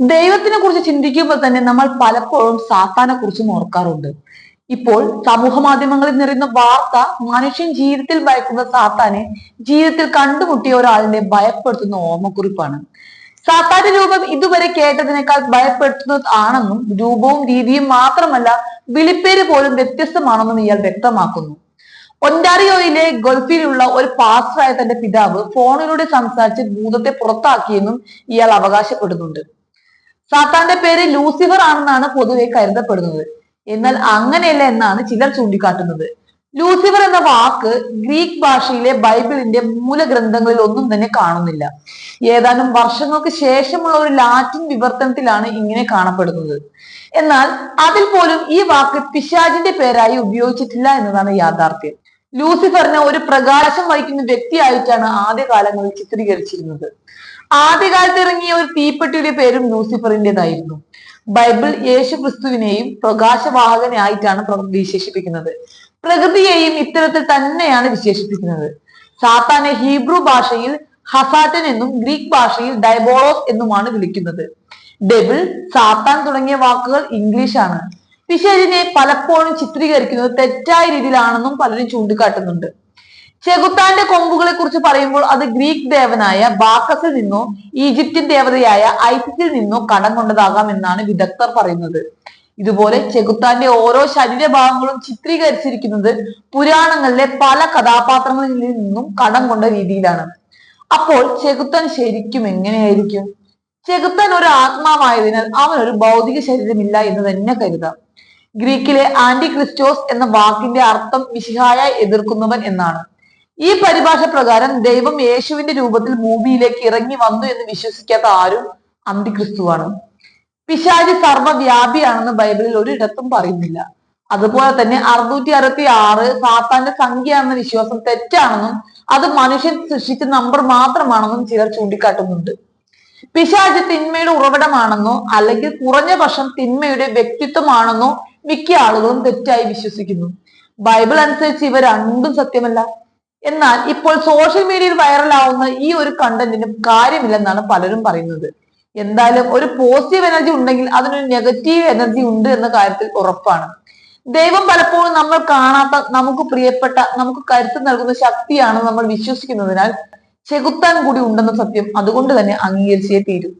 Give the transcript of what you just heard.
ദൈവത്തിനെ കുറിച്ച് ചിന്തിക്കുമ്പോൾ തന്നെ നമ്മൾ പലപ്പോഴും സാത്താനെ കുറിച്ചും ഓർക്കാറുണ്ട്. ഇപ്പോൾ സമൂഹ മാധ്യമങ്ങളിൽ നിറയുന്ന വാർത്ത മനുഷ്യൻ ജീവിതത്തിൽ ഭയക്കുന്ന സാത്താനെ ജീവിതത്തിൽ കണ്ടുമുട്ടിയ ഒരാളിനെ ഭയപ്പെടുത്തുന്ന ഓർമ്മക്കുറിപ്പാണ്. സാത്താന്റെ രൂപം ഇതുവരെ കേട്ടതിനേക്കാൾ ഭയപ്പെടുത്തുന്നത് ആണെന്നും രൂപവും രീതിയും മാത്രമല്ല വിളിപ്പേര് പോലും വ്യത്യസ്തമാണെന്നും ഇയാൾ വ്യക്തമാക്കുന്നു. ഒന്റാറിയോയിലെ ഗൾഫിലുള്ള ഒരു പാസ്റ്ററായ തന്റെ പിതാവ് ഫോണിലൂടെ സംസാരിച്ച് ഭൂതത്തെ പുറത്താക്കിയെന്നും ഇയാൾ അവകാശപ്പെടുന്നുണ്ട്. സാത്താന്റെ പേര് ലൂസിഫർ ആണെന്നാണ് പൊതുവെ കരുതപ്പെടുന്നത്. എന്നാൽ അങ്ങനെയല്ല എന്നാണ് ചിലർ ചൂണ്ടിക്കാട്ടുന്നത്. ലൂസിഫർ എന്ന വാക്ക് ഗ്രീക്ക് ഭാഷയിലെ ബൈബിളിന്റെ മൂലഗ്രന്ഥങ്ങളിൽ ഒന്നും തന്നെ കാണുന്നില്ല. ഏതാനും വർഷങ്ങൾക്ക് ശേഷമുള്ള ഒരു ലാറ്റിൻ വിവർത്തനത്തിലാണ് ഇങ്ങനെ കാണപ്പെടുന്നത്. എന്നാൽ അതിൽ പോലും ഈ വാക്ക് പിശാചിന്റെ പേരായി ഉപയോഗിച്ചിട്ടില്ല എന്നതാണ് യാഥാർത്ഥ്യം. ലൂസിഫറിനെ ഒരു പ്രകാശം വഹിക്കുന്ന വ്യക്തിയായിട്ടാണ് ആദ്യകാലങ്ങളിൽ ചിത്രീകരിച്ചിരുന്നത്. ആദ്യകാലത്ത് ഇറങ്ങിയ ഒരു തീപ്പെട്ടിയുടെ പേരും ലൂസിഫറിന്റെതായിരുന്നു ബൈബിൾ യേശു ക്രിസ്തുവിനെയും പ്രകാശവാഹകനായിട്ടാണ് പ്ര- വിശേഷിപ്പിക്കുന്നത്. പ്രകൃതിയെയും ഇത്തരത്തിൽ തന്നെയാണ് വിശേഷിപ്പിക്കുന്നത്. സാത്താനെ ഹീബ്രു ഭാഷയിൽ ഹസാറ്റൻ എന്നും ഗ്രീക്ക് ഭാഷയിൽ ഡൈബോളോസ് എന്നുമാണ് വിളിക്കുന്നത്. ഡെബിൾ സാത്താൻ തുടങ്ങിയ വാക്കുകൾ ഇംഗ്ലീഷാണ്. പിശാചിനെ പലപ്പോഴും ചിത്രീകരിക്കുന്നത് തെറ്റായ രീതിയിലാണെന്നും പലരും ചൂണ്ടിക്കാട്ടുന്നുണ്ട്. ചെകുത്താന്റെ കൊമ്പുകളെ കുറിച്ച് പറയുമ്പോൾ അത് ഗ്രീക്ക് ദേവനായ ബാക്കസിൽ നിന്നോ ഈജിപ്തിൻ ദേവതയായ ഐസിസിൽ നിന്നോ കടം കൊണ്ടതാകാം എന്നാണ് വിദഗ്ധർ പറയുന്നത്. ഇതുപോലെ ചെകുത്താന്റെ ഓരോ ശരീരഭാഗങ്ങളും ചിത്രീകരിച്ചിരിക്കുന്നത് പുരാണങ്ങളിലെ പല കഥാപാത്രങ്ങളിൽ നിന്നും കടം കൊണ്ട രീതിയിലാണ്. അപ്പോൾ ചെകുത്താൻ ശരിക്കും എങ്ങനെയായിരിക്കും? ചെകുത്താൻ ഒരു ആത്മാവായതിനാൽ അവനൊരു ഭൗതിക ശരീരമില്ല എന്ന് തന്നെ കരുതാം. ഗ്രീക്കിലെ ആന്റി ക്രിസ്റ്റോസ് എന്ന വാക്കിന്റെ അർത്ഥം മിശിഹായ എതിർക്കുന്നവൻ എന്നാണ്. ഈ പരിഭാഷ പ്രകാരം ദൈവം യേശുവിന്റെ രൂപത്തിൽ ഭൂമിയിലേക്ക് ഇറങ്ങി വന്നു എന്ന് വിശ്വസിക്കാത്ത ആരും അന്തിക്രിസ്തുവാണ്. പിശാചി സർവവ്യാപിയാണെന്ന് ബൈബിളിൽ ഒരിടത്തും പറയുന്നില്ല. അതുപോലെ തന്നെ അറുന്നൂറ്റി അറുപത്തി ആറ് സാത്താന്റെ സംഖ്യയാണെന്ന വിശ്വാസം തെറ്റാണെന്നും അത് മനുഷ്യൻ സൃഷ്ടിച്ച നമ്പർ മാത്രമാണെന്നും ചിലർ ചൂണ്ടിക്കാട്ടുന്നുണ്ട്. പിശാച് തിന്മയുടെ ഉറവിടമാണെന്നോ അല്ലെങ്കിൽ കുറഞ്ഞ പക്ഷം തിന്മയുടെ വ്യക്തിത്വമാണെന്നോ മിക്ക ആളുകളും തെറ്റായി വിശ്വസിക്കുന്നു. ബൈബിൾ അനുസരിച്ച് ഇവ രണ്ടും സത്യമല്ല. എന്നാൽ ഇപ്പോൾ സോഷ്യൽ മീഡിയയിൽ വൈറലാവുന്ന ഈ ഒരു കണ്ടന്റിനും കാര്യമില്ലെന്നാണ് പലരും പറയുന്നത്. എന്തായാലും ഒരു പോസിറ്റീവ് എനർജി ഉണ്ടെങ്കിൽ അതിനൊരു നെഗറ്റീവ് എനർജി ഉണ്ട് എന്ന കാര്യത്തിൽ ഉറപ്പാണ്. ദൈവം പലപ്പോഴും നമ്മൾ കാണാത്ത നമുക്ക് പ്രിയപ്പെട്ട നമുക്ക് കരുത്ത് നൽകുന്ന ശക്തിയാണ് നമ്മൾ വിശ്വസിക്കുന്നതിനാൽ ചെകുത്താൻ കൂടി ഉണ്ടെന്ന സത്യം അതുകൊണ്ട് തന്നെ അംഗീകരിച്ചേ തീരൂ.